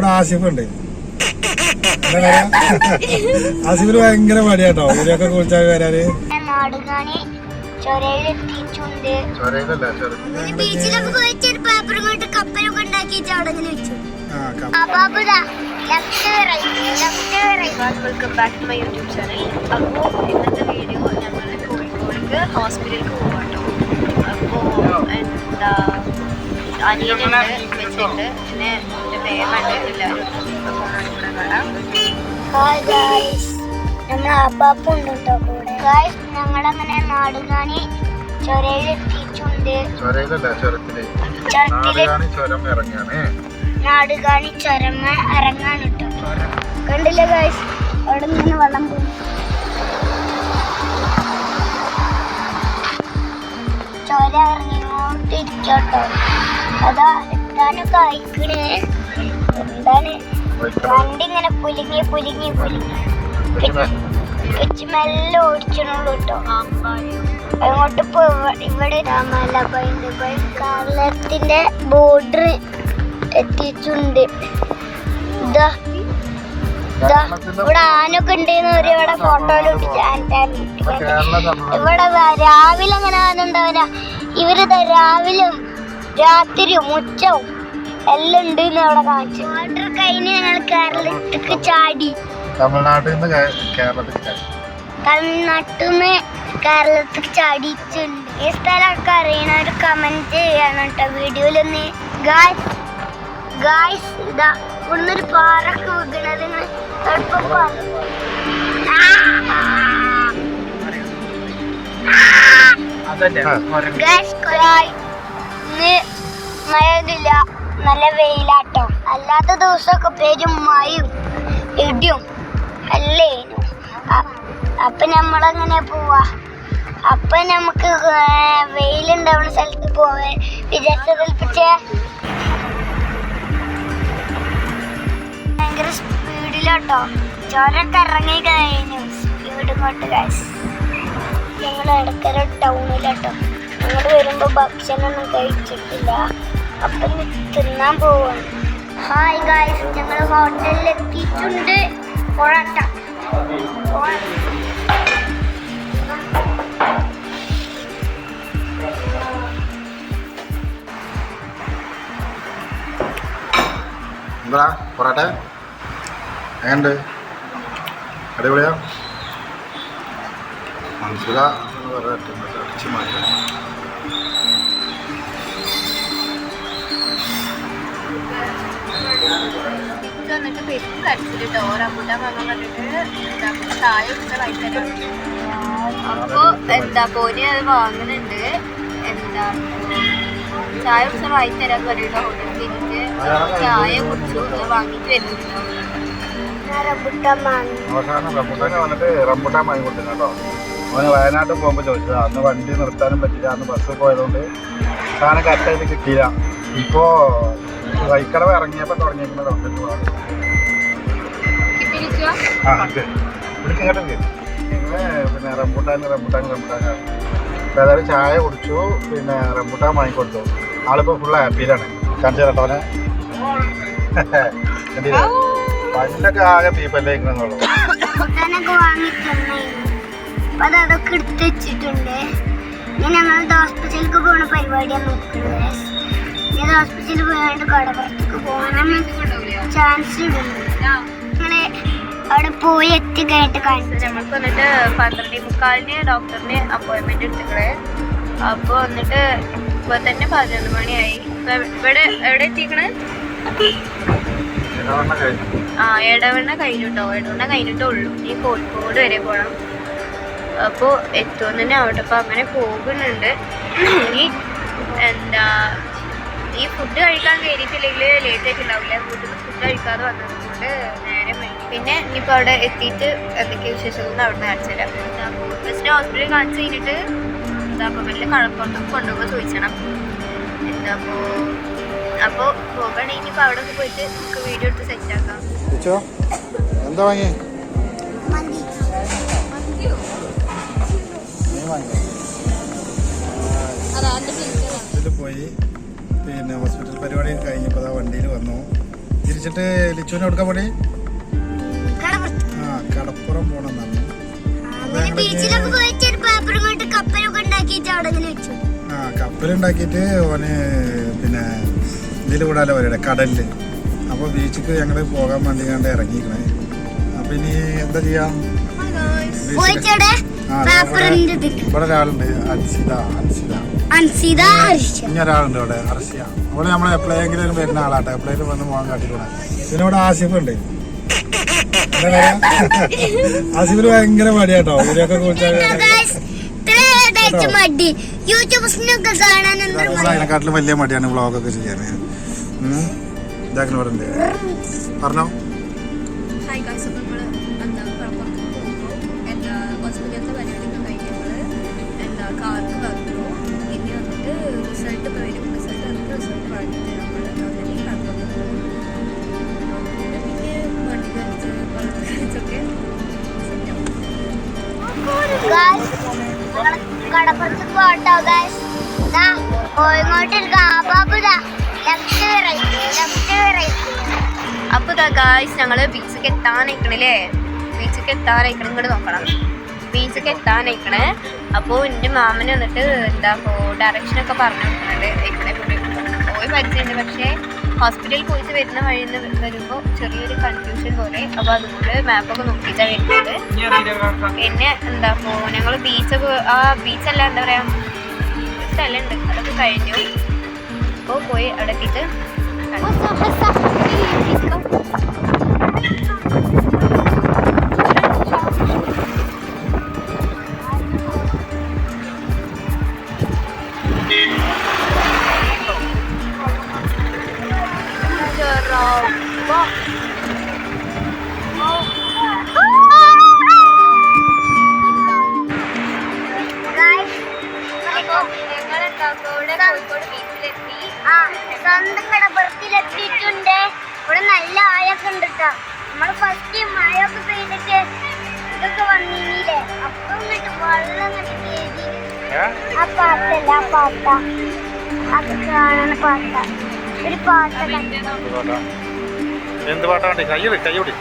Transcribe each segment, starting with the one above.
അവിടെ ആസിഫ് ഉണ്ട് എന്താ പറയാ? ആസിഫിന് ഭയങ്കര മടിയാട്ടോ. ഇവരൊക്കെ കുളിച്ചാൽ വരാന്. Welcome back to my YouTube channel അപ്പോൾ ഇന്നത്തെ വീഡിയോ ഞങ്ങൾ കോഴിക്കോടേക്ക് ഹോസ്പിറ്റലിലേക്ക് പോകാട്ടോ അപ്പോൾ എന്താ അനിയനുണ്ട്. വെച്ചിട്ടുണ്ട് പിന്നെ എന്റെ പേരുണ്ട് എല്ലാവരും നമ്മൾ അപ്പാപ്പുണ്ട് കേട്ടോ കൂടെ? ഗായ്സ് ഞങ്ങളങ്ങനെ നാടുകാണി ചുരത്തിൽ. നാടുകാണി ചുരം കേട്ടോ. കണ്ടില്ലേ ഗായ്സ് അവിടെ നിന്ന് വെള്ളം പോകും ചോര ഇറങ്ങിങ്ങോട്ട് ഇരിക്കട്ടോ അതാ എത്താനൊക്കെ അയക്കണേ എന്താണ്? വണ്ടി ഇങ്ങനെ പുലുങ്ങി പുലുങ്ങി. പുലുങ്ങി മെല്ലെ കേട്ടോ അങ്ങോട്ട് ഇപ്പൊ ഇവിടെ മലബൈ കേരളത്തിന്റെ ബോർഡർ എത്തിച്ചുണ്ട് ഇതാ. ഇവിടെ ആനൊക്കെ ഉണ്ടെന്ന് ഒരു ഇവിടെ തമിഴ്നാട് ഇവിടെ രാവിലെ അങ്ങനെ ആനുണ്ടാവില്ല ഇവർ ദാ രാവിലും രാത്രിയും ഉച്ചവും എല്ലാം ഉണ്ട് എന്ന് അവിടെ കാണിച്ചു. വാട്ടർ കഴിഞ്ഞ് ഞങ്ങൾ കേരളത്തിലേക്ക് ചാടി. തമിഴ്നാട്ടിൽ നിന്ന് കേരളത്തിൽ തമിഴ്നാട്ടിൽ നിന്ന് കേരളത്തിലേക്ക് ചാടിയിട്ടുണ്ട്. ഈ സ്ഥലമൊക്കെ അറിയണവർ കമന്റ് ചെയ്യണം കേട്ടോ വീഡിയോയിലൊന്ന് ഗായ്സ് ഗായ്സ് ഇതാ ഇവിടുന്ന് ഒരു പാറൊക്കെ വീണത് ഇങ്ങനെ എളുപ്പം. ഗായ്സ് മഴയൊന്നുമില്ല. നല്ല വെയിലാട്ടോ. അല്ലാത്ത ദിവസമൊക്കെ പേരും മഴയും ഇടിയും അല്ലേ? അപ്പൊ നമ്മളങ്ങനെ പോവാ? അപ്പൊ നമുക്ക് വെയിലുണ്ടാവുന്ന സ്ഥലത്ത് പോവാൻ വിചാരിച്ചതിൽ പക്ഷേ ഭയങ്കര സ്പീഡിലാട്ടോ. ചോരൊക്കെ ഇറങ്ങി കഴിഞ്ഞു. സ്പീഡ് കൊണ്ട് കാശ് ഞങ്ങൾ ഇടക്കര ടൗണിലാട്ടോ ഞങ്ങൾ വരുമ്പോ ഭക്ഷണമൊന്നും കഴിച്ചിട്ടില്ല. അപ്പൊ തിന്നാൻ പോവാണ്. ഹായ് ഗായ്സ് ഞങ്ങൾ ഹോട്ടലിൽ എത്തിയിട്ടുണ്ട് പൊറോട്ട എന്താ? പൊറാട്ടെ? എങ്ങനുണ്ട് അടിപൊളിയാ? മനസ്സിലാ മാറ്റാം തിരിച്ച് വന്നിട്ട് പെരും കടിച്ചിട്ടോ റംബൂട്ടാൻ വാങ്ങാൻ പറഞ്ഞിട്ട് എന്താ ചായ കുടിച്ച വൈകുന്നേരം അപ്പോൾ എന്താ പോനി അത് വാങ്ങുന്നുണ്ട് എന്താ ചായ കുറച്ച് വൈകുന്നേരം പറയുന്ന ഹോട്ടലിൽ തിരിച്ച് ചായ കുടിച്ചു. അത് വരുന്നുണ്ട്. വരുന്നുണ്ടോ റബുട്ട മാങ്ങ അവസാനം റംബുട്ടാൻ വന്നിട്ട് റംബുട്ടാൻ വാങ്ങി കൊടുത്തില്ല കേട്ടോ അവന് വയനാട്ടിൽ പോകുമ്പോൾ ചോദിച്ചത് അന്ന് വണ്ടി നിർത്താനും പറ്റില്ല അന്ന് ബസ് പോയതുകൊണ്ട് സാധനം കറക്റ്റായിട്ട് കിട്ടിയില്ല. ഇപ്പോൾ വൈക്കടവ് ഇറങ്ങിയപ്പോൾ തുടങ്ങിയിരിക്കുന്ന ആ ഇവിടേക്ക് ഇങ്ങോട്ട് ഞങ്ങൾ പിന്നെ റംബുട്ടാൻ റംബുട്ടാൻ റംബുട്ടാൻ. അപ്പോൾ ഏതായാലും ചായ കുടിച്ചു പിന്നെ റംബുട്ടാൻ വാങ്ങിക്കൊടുത്തു. ആളിപ്പോൾ ഫുൾ ഹാപ്പിയിലാണ് കാണിച്ചു കേട്ടോനെ കണ്ടില്ലേ? പല്ലൊക്കെ ആകെ പീപ്പല്ലേ ഇങ്ങനെന്നുള്ളൂ അപ്പൊ അതൊക്കെ എടുത്ത് വെച്ചിട്ടുണ്ട്. ഞങ്ങൾ ഹോസ്പിറ്റലിലേക്ക് പോണ പരിപാടിയാണ് നോക്കുന്നത്. ഇനി ഹോസ്പിറ്റലിൽ പോയാണ്ട് കടപ്പുറത്തേക്ക് പോകാൻ ചാൻസ് ഇടുന്നു ഞങ്ങൾ അവിടെ പോയി എത്തി കഴിഞ്ഞിട്ട് കാണിച്ചു നമ്മൾക്ക് വന്നിട്ട് പന്ത്രണ്ടേ മുക്കാലിന് ഡോക്ടറിന് അപ്പോയിൻമെന്റ് എടുത്തിക്കണേ. അപ്പോൾ വന്നിട്ട് ഇപ്പൊ തന്നെ പതിനൊന്ന് മണിയായി. ഇവിടെ എവിടെ എത്തിക്കണേ? ആ ഇടവണ്ണ കഴിഞ്ഞിട്ടോ? ഇടവണ്ണ കഴിഞ്ഞിട്ടേ ഉള്ളൂ. ഈ കോഴിക്കോട് വരെ പോകണം അപ്പോൾ എത്തുമെന്ന് തന്നെ അവിടെ. അപ്പോൾ അങ്ങനെ പോകുന്നുണ്ട്. ഇനി എന്താ ഈ ഫുഡ് കഴിക്കാൻ കയറിയിട്ടില്ലെങ്കിൽ ലേറ്റ് ആയിട്ടുണ്ടാവില്ല. വീട്ടിൽ നിന്ന് ഫുഡ് കഴിക്കാതെ വന്നതുകൊണ്ട് നേരം വൈകി. പിന്നെ ഇനിയിപ്പോൾ അവിടെ എത്തിയിട്ട് എന്തൊക്കെ വിശേഷങ്ങളൊന്നും അവിടെ നിന്ന് കാണിച്ചു തരാം. അപ്പോൾ ഫസ്റ്റ് ഹോസ്പിറ്റലിൽ കാണിച്ചു കഴിഞ്ഞിട്ട് എന്താ അപ്പോൾ വലിയ കഴപ്പുറത്തൊക്കെ കൊണ്ടുപോകാൻ ചോദിച്ചണം. എന്താ അപ്പോൾ അപ്പോൾ പോകണേ ഇനിയിപ്പോൾ അവിടെ ഒക്കെ പോയിട്ട് നമുക്ക് വീഡിയോ എടുത്ത് സെറ്റ് ആക്കാം. ചോദിച്ചോ എന്താ വാങ്ങി മന്തി നീ വാങ്ങി. ഇതിൽ പോയി. പിന്നെ ഹോസ്പിറ്റൽ പരിപാടി കഴിഞ്ഞപ്പോൾ ആ വണ്ടിയിൽ വന്നു. തിരിച്ചിട്ട് ലിച്ചുവിനെ എടുക്കാൻ പണി? ആ കടപ്പുറം പോണെന്നാണ് വെച്ചു. ആ കപ്പലുണ്ടാക്കിയിട്ട് ഓന് പിന്നെ ഇതിൽ വിടാലോ വരുടെ കടലിൽ. അപ്പോൾ ബീച്ചിക്ക് ഞങ്ങൾ പോകാൻ വേണ്ടി കണ്ട് ഇറങ്ങിക്കണേ അപ്പൊ ഇനി എന്താ ചെയ്യാം? ഇവിടെ ഒരാളുണ്ട് അൻസിത അൻസിത. അൻസിത ഹർഷ ഇനി ഒരാളുണ്ട് ഇവിടെ അർഷ്യ നമ്മളെ എപ്പോഴെങ്കിലും വരുന്ന ആളാട്ടെ. എപ്പോഴെങ്കിലും വന്ന് പോകാൻ കാട്ടിക്കൂടെ. പിന്നെ ഇവിടെ ആസിഫ് ഉണ്ട് ആസിഫിന് ഭയങ്കര മടിയാട്ടോ. ഇവരെയൊക്കെ മടി. യൂട്യൂബേഴ്സിനൊക്കെ അതിനെക്കാട്ടിലും വലിയ മടിയാണ് വ്ളോഗൊക്കെ ചെയ്യാൻ. ഇതാക്കുന്ന പറഞ്ഞോ? പറഞ്ഞിട്ട് നമ്മൾ അങ്ങനെ കടന്നു പോകും പിന്നെ വണ്ടി കളിച്ച് വെള്ളത്തിൽ കളിച്ചൊക്കെ കടപ്പുറത്ത് പോട്ടോ ഇതാ ഗായ്സ് ഞങ്ങൾ ബീച്ചിക്ക് എത്താനയക്കണല്ലേ ബീച്ചിക്ക് എത്താനയക്കണം ഇങ്ങോട്ട് നോക്കണം. ബീച്ചിക്ക് എത്താനയക്കണേ അപ്പോൾ എന്റെ മാമന് വന്നിട്ട് എന്താ ഡയറക്ഷനൊക്കെ പറഞ്ഞു കൊടുക്കുന്നുണ്ട്. പരിചയമുണ്ട് പക്ഷേ ഹോസ്പിറ്റലിൽ പോയിട്ട് വരുന്ന വഴിയിൽ നിന്ന് വരുമ്പോൾ ചെറിയൊരു കൺഫ്യൂഷൻ പോലെ. അപ്പോൾ അതുകൊണ്ട് മാപ്പൊക്കെ നോക്കിയിട്ടാണ് വരുന്നത്. പിന്നെ എന്താ ഞങ്ങൾ ബീച്ചൊക്കെ ആ ബീച്ചല്ല എന്താ പറയുക സ്ഥലമുണ്ട് അതൊക്കെ കഴിഞ്ഞു. അപ്പോൾ പോയി അവിടെ എത്തിയിട്ട് പാട്ടല്ല പാട്ട അത് കാണുന്ന പാട്ട. ഒരു പാട്ട എന്ത് പാട്ടാണ്? കയ്യോടി കയ്യോടി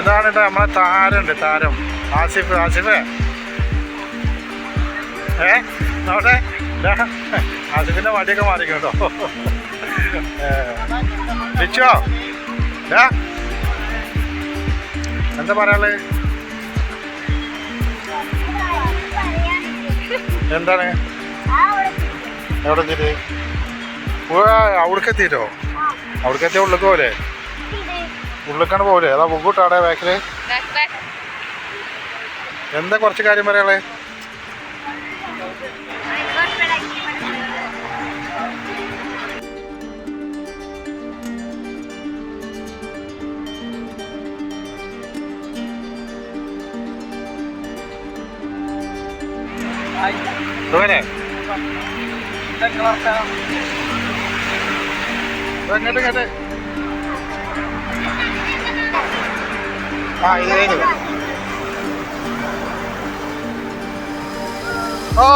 ഇതാണ് കേട്ടോ നമ്മളെ താരമുണ്ട് താരം. ആസിഫ് ആസിഫ്. ഏ നോട്ടെ ആസിഫിന്റെ വടിയൊക്കെ മാറിക്കും കേട്ടോ ലിച്ചോ ഏ എന്താ പറയാൾ എന്താണ്? എവിടെ എത്തിയിട്ട് അവിടേക്കെത്തിയ? എത്തിയിട്ടോ അവിടേക്ക് ഉള്ളിലേക്ക് പോലെ അതാ ബുക്കൂട്ടാടെ ബാക്കിൽ? ബാക്ക് ബാക്ക് എന്താ കുറച്ച് കാര്യം പറയാളെ ഇതെങ്ങനെ? ഇങ്ങോട്ട്? ആ ഇത് കഴിഞ്ഞു ഓ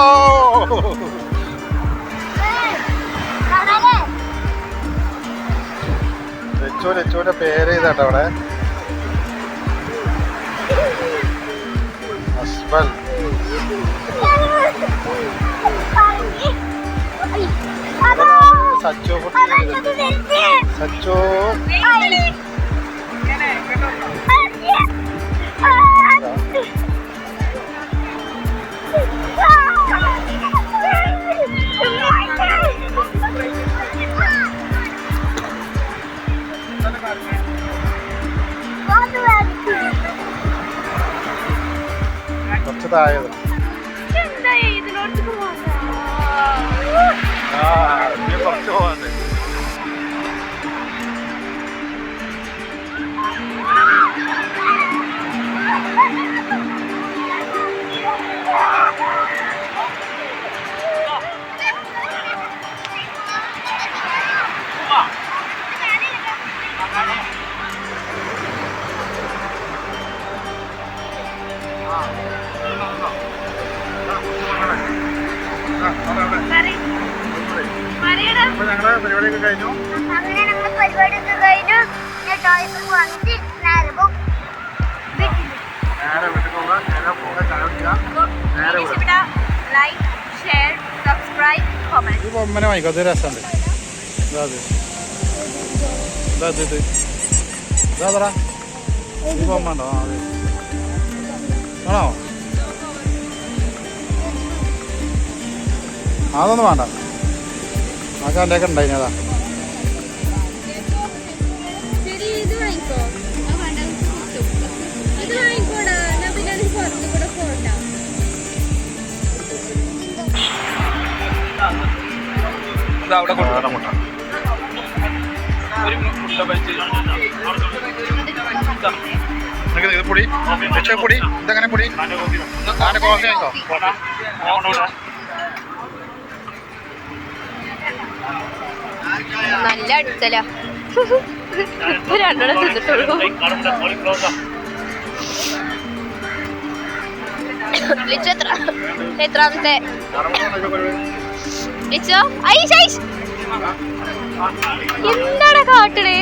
ലച്ചു ലച്ചുവിന്റെ പേര് ചെയ്താട്ടോ അവിടെ അസ്ബൽ സച്ചു സച്ചു താഴെ അപ്പൊ ഞങ്ങളെ പരിപാടിയൊക്കെ കഴിഞ്ഞു. അങ്ങനെ ഞങ്ങൾ പരിപാടി ഒക്കെ കഴിഞ്ഞു. ഞാൻ ടോയ്സ് ഒക്കെ വാങ്ങിച്ച് നേരെ പോകും നേരെ വീട്ടിൽ ലൈക്ക് ഷെയർ സബ്സ്ക്രൈബ് കമന്റ് ഈ ബൊമ്മനെ വാങ്ങിക്കോ. അത് രസമുണ്ട്. ഇതാ അത് ഇതാ ഇത് ഇത്. ഇതാ പറ ഈ ബൊമ്മ ഉണ്ടോ? ആണോ? അതൊന്നും വേണ്ട. നമുക്ക് എന്റെ ഒക്കെ ഉണ്ടായിന് അതാ അവിടെ ഇത് പൊടി? രക്ഷ പൊടി? ഇതെങ്ങനെ പൊടി? ആടെ കോഫി. ആയിക്കോ? നല്ല അടുത്തല. രണ്ടെണ്ണം തിന്നിട്ടുള്ളൂ. ലിച്ചു എത്ര? എത്രാമത്തെ? ലിച്ചോ ഐസ് ഐസ് എന്താണ് കാട്ടണേ?